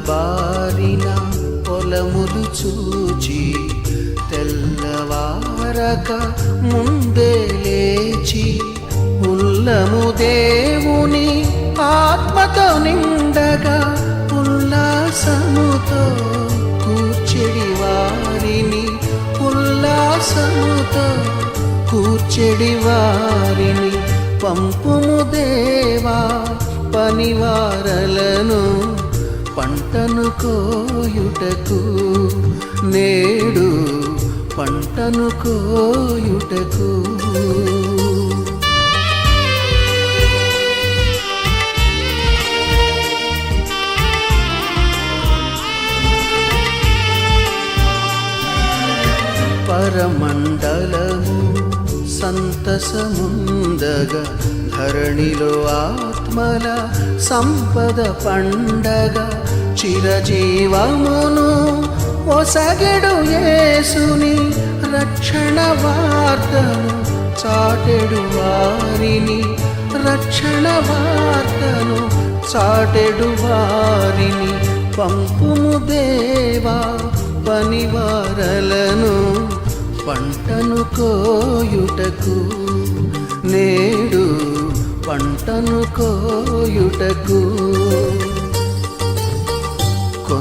బారిన పొలములు చూచి తెల్లవారక ముందే లేచి ఉల్లము దేవుని ఆత్మతో నిండగా ఉల్లాసముతో కూర్చెడి వారిని ఉల్లాసముతో కూర్చెడి వారిని. పంపుము దేవా పనివారలను పంటను కోయుటకు నేడు పంటను కోయుటకు పరమండలము సంతసముందగా ధరణిలో ఆత్మల సంపద పండగ చిరజీవమును ఒసగెడు యేసుని రక్షణ వార్తను చాటెడు వారిని రక్షణ వార్తను చాటెడు వారిని పంపుము దేవా పనివారలను పంటను కోయుటకు నేడు పంటను కోయుటకు